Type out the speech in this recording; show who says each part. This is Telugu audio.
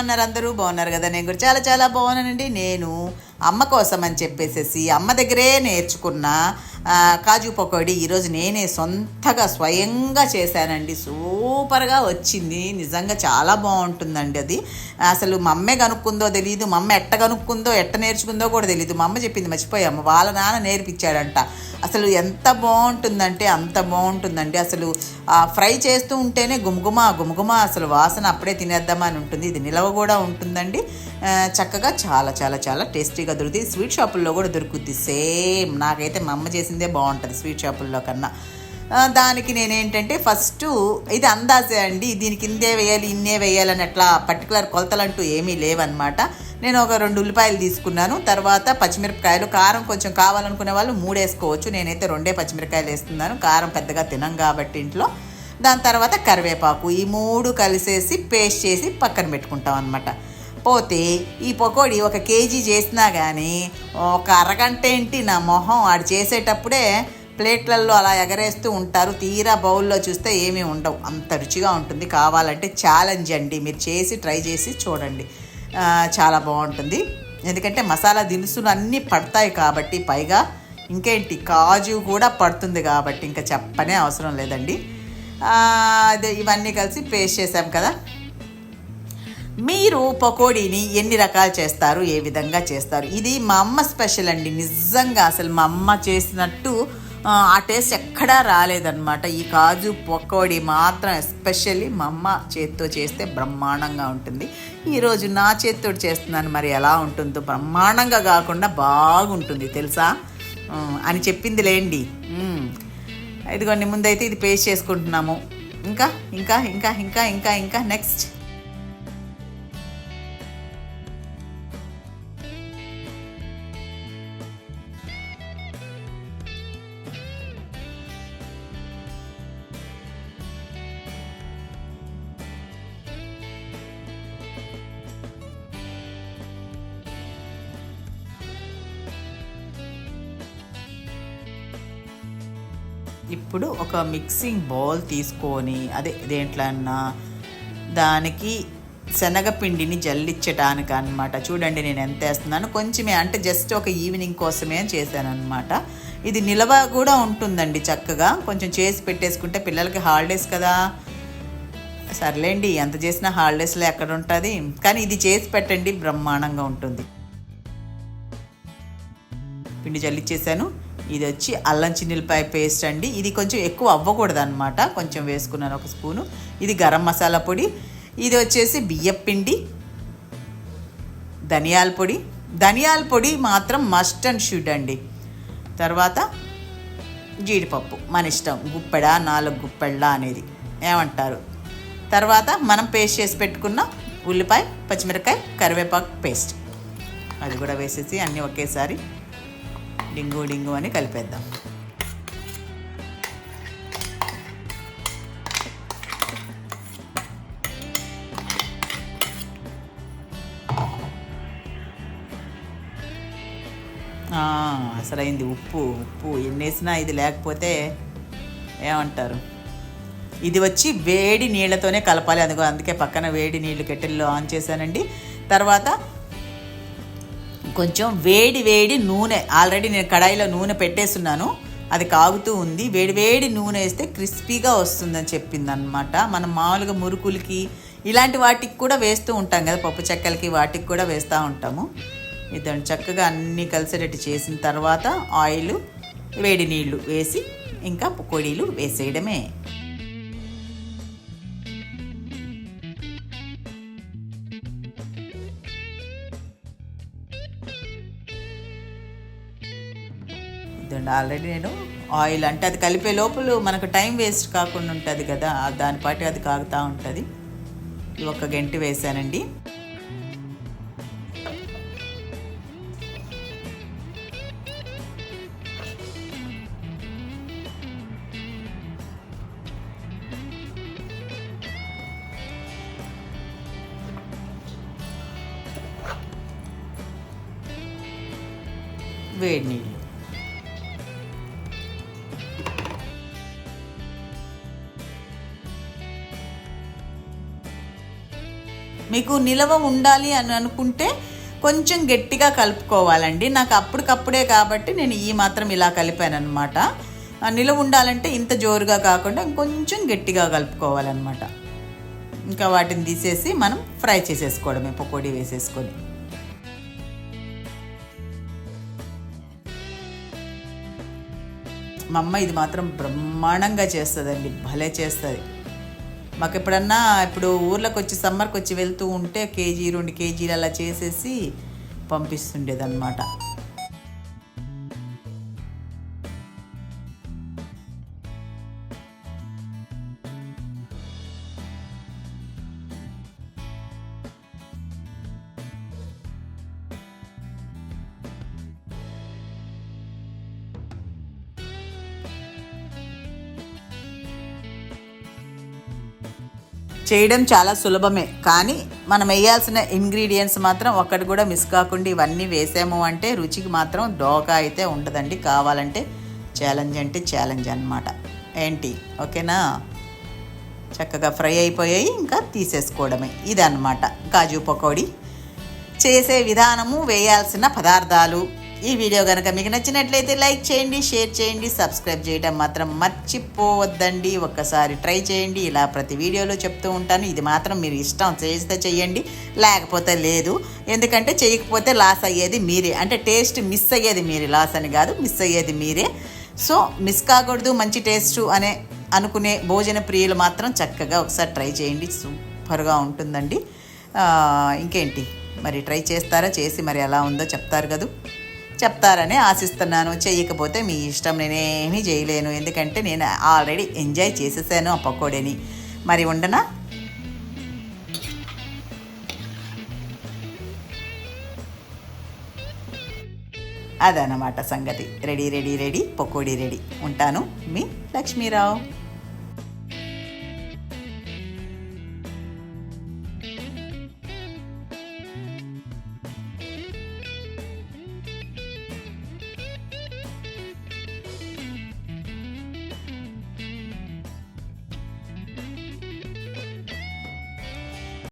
Speaker 1: ఉన్నారు అందరూ? బాగున్నారు కదా. నేను కూడా చాలా చాలా బాగున్నానండి. నేను అమ్మ కోసం అని చెప్పేసేసి అమ్మ దగ్గరే నేర్చుకున్న. కాజు పకోడీ ఈరోజు నేనే సొంతగా స్వయంగా చేశానండి. సూపర్గా వచ్చింది. నిజంగా చాలా బాగుంటుందండి అది. అసలు మా అమ్మే కనుక్కుందో తెలియదు మా అమ్మ ఎట్ట కనుక్కుందో ఎట్ట నేర్చుకుందో కూడా తెలియదు మా అమ్మ చెప్పింది మర్చిపోయాము. వాళ్ళ నాన్న నేర్పించాడంట. అసలు ఎంత బాగుంటుందంటే అంత బాగుంటుందండి. అసలు ఫ్రై చేస్తూ ఉంటేనే గుమగుమ గుమగుమ అసలు వాసన అప్పుడే తినేద్దామని ఉంటుంది. ఇది నిలవ కూడా ఉంటుందండి. చక్కగా చాలా చాలా చాలా టేస్టీగా దొరుకుతుంది. స్వీట్ షాపుల్లో కూడా దొరుకుద్ది సేమ్ నాకైతే మా అమ్మ చేసిందే బాగుంటుంది స్వీట్ షాపుల్లో కన్నా. దానికి నేనేంటంటే ఫస్ట్ ఇది అందాజే అండి. దీనికి ఇందే వేయాలి ఇన్నే వేయాలని అట్లా పర్టికులర్ కొలతలు అంటూ ఏమీ లేవన్నమాట. నేను ఒక రెండు ఉల్లిపాయలు తీసుకున్నాను. తర్వాత పచ్చిమిరపకాయలు కారం కొంచెం కావాలనుకునే వాళ్ళు మూడు వేసుకోవచ్చు నేనైతే రెండే పచ్చిమిరపకాయలు వేస్తున్నాను. కారం పెద్దగా తినం కాబట్టి ఇంట్లో. దాని తర్వాత కరివేపాకు ఈ మూడు కలిసేసి పేస్ట్ చేసి పక్కన పెట్టుకుంటాం అనమాట పోతే ఈ పకోడీ ఒక కేజీ చేసినా కానీ ఒక అరగంట ఏంటి నా మొహం? ఆడు చేసేటప్పుడే ప్లేట్లలో అలా ఎగరేస్తూ ఉంటారు. తీరా బౌల్లో చూస్తే ఏమీ ఉండవు. అంత రుచిగా ఉంటుంది. కావాలంటే ఛాలెంజ్ అండి. మీరు చేసి ట్రై చేసి చూడండి. చాలా బాగుంటుంది. ఎందుకంటే మసాలా దినుసులు అన్నీ పడతాయి కాబట్టి పైగా ఇంకేంటి? కాజు కూడా పడుతుంది కాబట్టి ఇంకా చెప్పనే అవసరం లేదండి. అదే ఇవన్నీ కలిసి పేస్ట్ చేసాం కదా. మీరు పకోడీని ఎన్ని రకాలు చేస్తారు ఏ విధంగా చేస్తారు? ఇది మా అమ్మ స్పెషల్ అండి. నిజంగా అసలు మా అమ్మ చేసినట్టు ఆ, టేస్ట్ ఎక్కడా రాలేదన్నమాట. ఈ కాజు పకోడీ మాత్రం ఎస్పెషల్లీ మా అమ్మ చేత్తో చేస్తే బ్రహ్మాండంగా ఉంటుంది. ఈరోజు నా చేత్తో చేస్తున్నాను మరి ఎలా ఉంటుందో బ్రహ్మాండంగా కాకుండా బాగుంటుంది తెలుసా? అని చెప్పింది లేండి. ఇదిగోండి ముందైతే ఇది పేస్ట్ చేసుకుంటున్నాము. ఇంకా ఇంకా ఇంకా ఇంకా ఇంకా ఇంకా నెక్స్ట్. ఇప్పుడు ఒక మిక్సింగ్ బౌల్ తీసుకొని అదే దేంట్లో అన్నా దానికి శనగపిండిని జల్లిచ్చటానికి అనమాట చూడండి నేను ఎంత వేస్తున్నాను కొంచెమే అంటే జస్ట్ ఒక ఈవినింగ్ కోసమే చేశానమాట చేశాను ఇది నిలవ కూడా ఉంటుందండి చక్కగా. కొంచెం చేసి పెట్టేసుకుంటే పిల్లలకి హాలిడేస్ కదా. సర్లేండి ఎంత చేసినా హాలిడేస్లో ఎక్కడ ఉంటుంది కానీ ఇది చేసి పెట్టండి బ్రహ్మాండంగా ఉంటుంది. పిండి జల్లిచ్చేసాను. ఇది వచ్చి అల్లం చిన్నిలపాయ పేస్ట్ అండి. ఇది కొంచెం ఎక్కువ అవ్వకూడదు అనమాట కొంచెం వేసుకున్నాను ఒక స్పూను. ఇది గరం మసాలా పొడి. ఇది వచ్చేసి బియ్యం పిండి ధనియాల పొడి. ధనియాల పొడి మాత్రం మస్ట్ అండ్ షుడ్ అండి. తర్వాత జీడిపప్పు. మన ఇష్టం. గుప్పెడ నాలుగు గుప్పెళ్ళ అనేది. ఏమంటారు? తర్వాత మనం పేస్ట్ చేసి పెట్టుకున్న ఉల్లిపాయ పచ్చిమిరకాయ కరివేపాకు పేస్ట్ అది కూడా వేసేసి అన్నీ ఒకేసారి డింగు డింగు అని కలిపేద్దాం. ఆ, అసలైంది ఉప్పు ఉప్పు. ఎన్ని వేసినా ఇది లేకపోతే ఏమంటారు? ఇది వచ్చి వేడి నీళ్ళతోనే కలపాలి. అందుకో అందుకే పక్కన వేడి నీళ్ళు కెటిల్లో ఆన్ చేశానండి. తర్వాత కొంచెం వేడి వేడి నూనె ఆల్రెడీ నేను కడాయిలో నూనె పెట్టేస్తున్నాను. అది కాగుతూ ఉంది. వేడి వేడి నూనె వేస్తే క్రిస్పీగా వస్తుందని చెప్పిందనమాట మనం మామూలుగా మురుకులకి ఇలాంటి వాటికి కూడా వేస్తూ ఉంటాం కదా. పప్పు చెక్కలకి వాటికి కూడా వేస్తూ ఉంటాము. ఇదండి చక్కగా అన్నీ కలిసేటట్టు చేసిన తర్వాత ఆయిల్ వేడి నీళ్ళు వేసి ఇంకా పొడిలు వేసేయడమే. ఇదండి ఆల్రెడీ నేను ఆయిల్ అంటే అది కలిపే లోపల మనకు టైం వేస్ట్ కాకుండా ఉంటుంది కదా దానిపాటి దాని పాటి అది కాగుతూ ఉంటుంది. ఒక గంట వేసానండి. వేడి నీళ్ళు. మీకు నిలవ ఉండాలి అని అనుకుంటే కొంచెం గట్టిగా కలుపుకోవాలండి. నాకు అప్పటికప్పుడే కాబట్టి నేను ఈ మాత్రం ఇలా కలిపాను అనమాట నిలవ ఉండాలంటే ఇంత జోరుగా కాకుండా ఇంకొంచెం గట్టిగా కలుపుకోవాలన్నమాట. ఇంకా వాటిని తీసేసి మనం ఫ్రై చేసేసుకోవడమే పకోడీ వేసేసుకొని. మా అమ్మ ఇది మాత్రం బ్రహ్మాండంగా చేస్తుందండి. భలే చేస్తుంది. మాకు ఎప్పుడన్నా ఇప్పుడు ఊర్లోకి వచ్చి సమ్మర్కి వచ్చి వెళ్తూ ఉంటే కేజీ రెండు కేజీలు అలా చేసేసి పంపిస్తుండేదన్నమాట. చేయడం చాలా సులభమే. కానీ మనం వేయాల్సిన ఇంగ్రీడియంట్స్ మాత్రం ఒక్కటి కూడా మిస్ కాకుండా ఇవన్నీ వేసాము అంటే రుచికి మాత్రం డోకా అయితే ఉండదండి. కావాలంటే ఛాలెంజ్ అంటే ఛాలెంజ్ అనమాట ఏంటి? ఓకేనా? చక్కగా ఫ్రై అయిపోయాయి. ఇంకా తీసేసుకోవడమే. ఇదన్నమాట. కాజు పకోడీ. చేసే విధానము వేయాల్సిన పదార్థాలు. ఈ వీడియో కనుక మీకు నచ్చినట్లయితే లైక్ చేయండి షేర్ చేయండి సబ్స్క్రైబ్ చేయడం మాత్రం మర్చిపోవద్దండి. ఒక్కసారి ట్రై చేయండి. ఇలా ప్రతి వీడియోలో చెప్తూ ఉంటాను. ఇది మాత్రం మీరు ఇష్టం చేస్తే చేయండి లేకపోతే లేదు. ఎందుకంటే చేయకపోతే లాస్ అయ్యేది మీరే. అంటే టేస్ట్ మిస్ అయ్యేది మీరే. లాస్ అని కాదు మిస్ అయ్యేది మీరే. సో మిస్ కాకూడదు. మంచి టేస్ట్ అనే అనుకునే భోజన ప్రియులు మాత్రం చక్కగా ఒకసారి ట్రై చేయండి. సూపర్గా ఉంటుందండి. ఇంకేంటి? మరి ట్రై చేస్తారా? చేసి మరి ఎలా ఉందో చెప్తారు కదా. చెప్తారని ఆశిస్తున్నాను. చేయకపోతే మీ ఇష్టం నేనేమీ చేయలేను. ఎందుకంటే నేను ఆల్రెడీ ఎంజాయ్ చేసేసాను ఆ పకోడీని. మరి ఉండనా అదనమాట సంగతి. Ready ready ready pakodi ready. ఉంటాను మీ లక్ష్మీరావు.